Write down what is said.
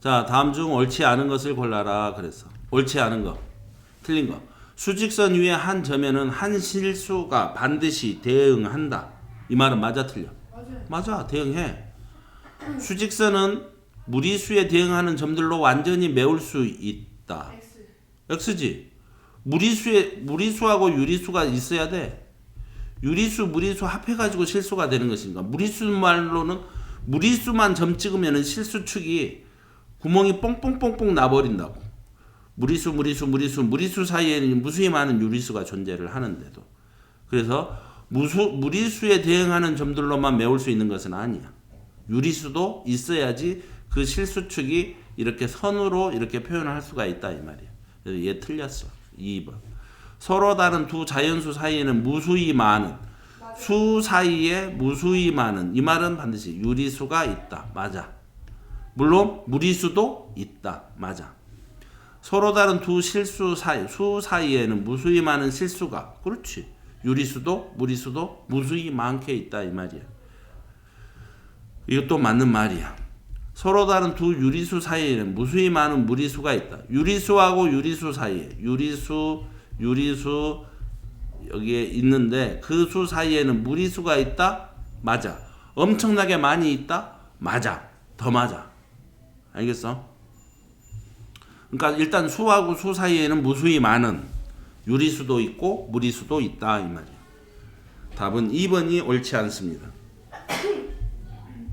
자, 다음 중 옳지 않은 것을 골라라 그랬어. 옳지 않은 거. 틀린 거. 수직선 위에 한 점에는 한 실수가 반드시 대응한다. 이 말은 맞아 틀려? 맞아. 대응해. 수직선은 무리수에 대응하는 점들로 완전히 메울 수 있다. X. X지. 무리수에 무리수하고 유리수가 있어야 돼. 유리수, 무리수 합해 가지고 실수가 되는 것이니까 무리수 말로는 무리수만 점 찍으면은 실수축이 구멍이 뽕뽕뽕뽕 나버린다고. 무리수, 무리수, 무리수, 무리수 사이에는 무수히 많은 유리수가 존재를 하는데도 그래서 무수 무리수에 대응하는 점들로만 메울 수 있는 것은 아니야. 유리수도 있어야지 그 실수축이 이렇게 선으로 이렇게 표현을 할 수가 있다 이 말이야. 그래서 얘 틀렸어. 2번. 서로 다른 두 자연수 사이에는 무수히 많은 맞아요. 수 사이에 무수히 많은 이 말은 반드시 유리수가 있다. 맞아. 물론 무리수도 있다. 맞아. 서로 다른 두 실수 사이 수 사이에는 무수히 많은 실수가 그렇지. 유리수도 무리수도 무수히 많게 있다 이 말이야. 이것도 맞는 말이야. 서로 다른 두 유리수 사이에는 무수히 많은 무리수가 있다. 유리수하고 유리수 사이에 유리수 유리수 여기에 있는데 그 수 사이에는 무리수가 있다? 맞아. 엄청나게 많이 있다? 맞아. 더 맞아. 알겠어? 그러니까 일단 수하고 수 사이에는 무수히 많은 유리수도 있고 무리수도 있다 이 말이야. 답은 2번이 옳지 않습니다.